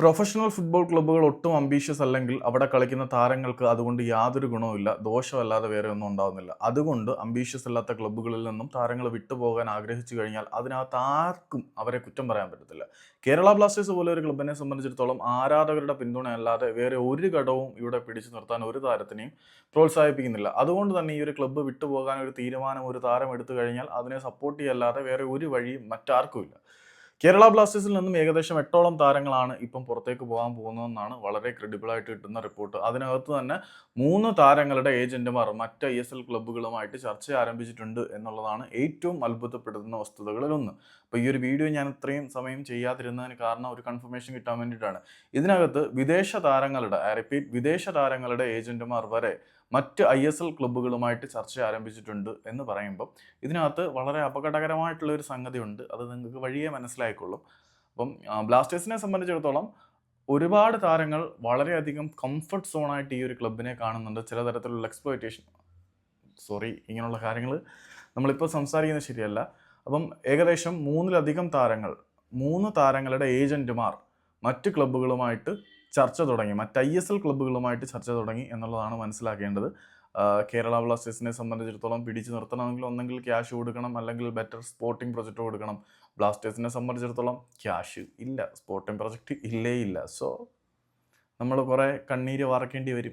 Professional football ക്ലബ്ബുകൾ ഒട്ടും ambitious അല്ലെങ്കിൽ അവിടെ കളിക്കുന്ന താരങ്ങൾക്ക് അതുകൊണ്ട് യാതൊരു ഗുണവുമില്ല ദോഷമല്ലാതെ വേറെ ഒന്നും ഉണ്ടാവുന്നില്ല. അതുകൊണ്ട് അംബീഷ്യസ് അല്ലാത്ത ക്ലബ്ബുകളിൽ നിന്നും താരങ്ങൾ വിട്ടുപോകാൻ ആഗ്രഹിച്ചു കഴിഞ്ഞാൽ അതിനകത്ത് ആർക്കും അവരെ കുറ്റം പറയാൻ പറ്റത്തില്ല. കേരള ബ്ലാസ്റ്റേഴ്സ് പോലെ ഒരു ക്ലബിനെ സംബന്ധിച്ചിടത്തോളം ആരാധകരുടെ പിന്തുണ അല്ലാതെ വേറെ ഒരു ഘടവും ഇവിടെ പിടിച്ചു നിർത്താൻ ഒരു താരത്തിനെയും പ്രോത്സാഹിപ്പിക്കുന്നില്ല. അതുകൊണ്ട് തന്നെ ഈ ഒരു ക്ലബ്ബ് വിട്ടുപോകാൻ ഒരു തീരുമാനം ഒരു താരം എടുത്തു കഴിഞ്ഞാൽ അതിനെ സപ്പോർട്ട് ചെയ്യല്ലാതെ വേറെ ഒരു വഴിയും മറ്റാർക്കുമില്ല. കേരള ബ്ലാസ്റ്റേഴ്സിൽ നിന്നും ഏകദേശം എട്ടോളം താരങ്ങളാണ് ഇപ്പം പുറത്തേക്ക് പോകാൻ പോകുന്നതെന്നാണ് വളരെ ക്രെഡിബിൾ ആയിട്ട് കിട്ടുന്ന റിപ്പോർട്ട് അതിനകത്ത് തന്നെ മൂന്ന് താരങ്ങളുടെ ഏജന്റുമാർ മറ്റ് ഐ എസ് എൽ ക്ലബ്ബുകളുമായിട്ട് ചർച്ച ആരംഭിച്ചിട്ടുണ്ട് എന്നുള്ളതാണ് ഏറ്റവും അത്ഭുതപ്പെടുത്തുന്ന വസ്തുതകളിൽ ഒന്ന്. അപ്പോൾ ഈ ഒരു വീഡിയോ ഞാൻ ഇത്രയും സമയം ചെയ്യാതിരുന്നതിന് കാരണം ഒരു കൺഫർമേഷൻ കിട്ടാൻ വേണ്ടിയിട്ടാണ്. ഇതിനകത്ത് വിദേശ താരങ്ങളുടെ ഐ റിപ്പീറ്റ് വിദേശ താരങ്ങളുടെ ഏജന്റുമാർ വരെ മറ്റ് ഐ എസ് എൽ ക്ലബ്ബുകളുമായിട്ട് ചർച്ച ആരംഭിച്ചിട്ടുണ്ട് എന്ന് പറയുമ്പം ഇതിനകത്ത് വളരെ അപകടകരമായിട്ടുള്ള ഒരു സംഗതിയുണ്ട്. അത് നിങ്ങൾക്ക് വഴിയെ മനസ്സിലായിക്കൊള്ളും. അപ്പം ബ്ലാസ്റ്റേഴ്സിനെ സംബന്ധിച്ചിടത്തോളം ഒരുപാട് താരങ്ങൾ വളരെയധികം കംഫർട്ട് സോണായിട്ട് ഈ ഒരു ക്ലബിനെ കാണുന്നുണ്ട്. ചില തരത്തിലുള്ള എക്സ്പ്ലോയിറ്റേഷൻ സോറി ഇങ്ങനെയുള്ള കാര്യങ്ങൾ നമ്മളിപ്പോൾ സംസാരിക്കുന്നത് ശരിയല്ല. അപ്പം ഏകദേശം മൂന്നിലധികം താരങ്ങൾ മൂന്ന് താരങ്ങളുടെ ഏജന്റുമാർ മറ്റ് ക്ലബ്ബുകളുമായിട്ട് ചർച്ച തുടങ്ങി മറ്റ് ഐ എസ് എൽ ക്ലബ്ബുകളുമായിട്ട് ചർച്ച തുടങ്ങി എന്നുള്ളതാണ് മനസ്സിലാക്കേണ്ടത്. കേരള ബ്ലാസ്റ്റേഴ്സിനെ സംബന്ധിച്ചിടത്തോളം പിടിച്ചു നിർത്തണമെങ്കിൽ ഒന്നെങ്കിൽ ക്യാഷ് കൊടുക്കണം അല്ലെങ്കിൽ ബെറ്റർ സ്പോർട്ടിംഗ് പ്രൊജക്റ്റ് കൊടുക്കണം. ബ്ലാസ്റ്റേഴ്സിനെ സംബന്ധിച്ചിടത്തോളം ക്യാഷ് ഇല്ല സ്പോർട്ടിംഗ് പ്രൊജക്റ്റ് ഇല്ലേ ഇല്ല. സോ നമ്മൾ കുറേ കണ്ണീര് വറക്കേണ്ടി വരും.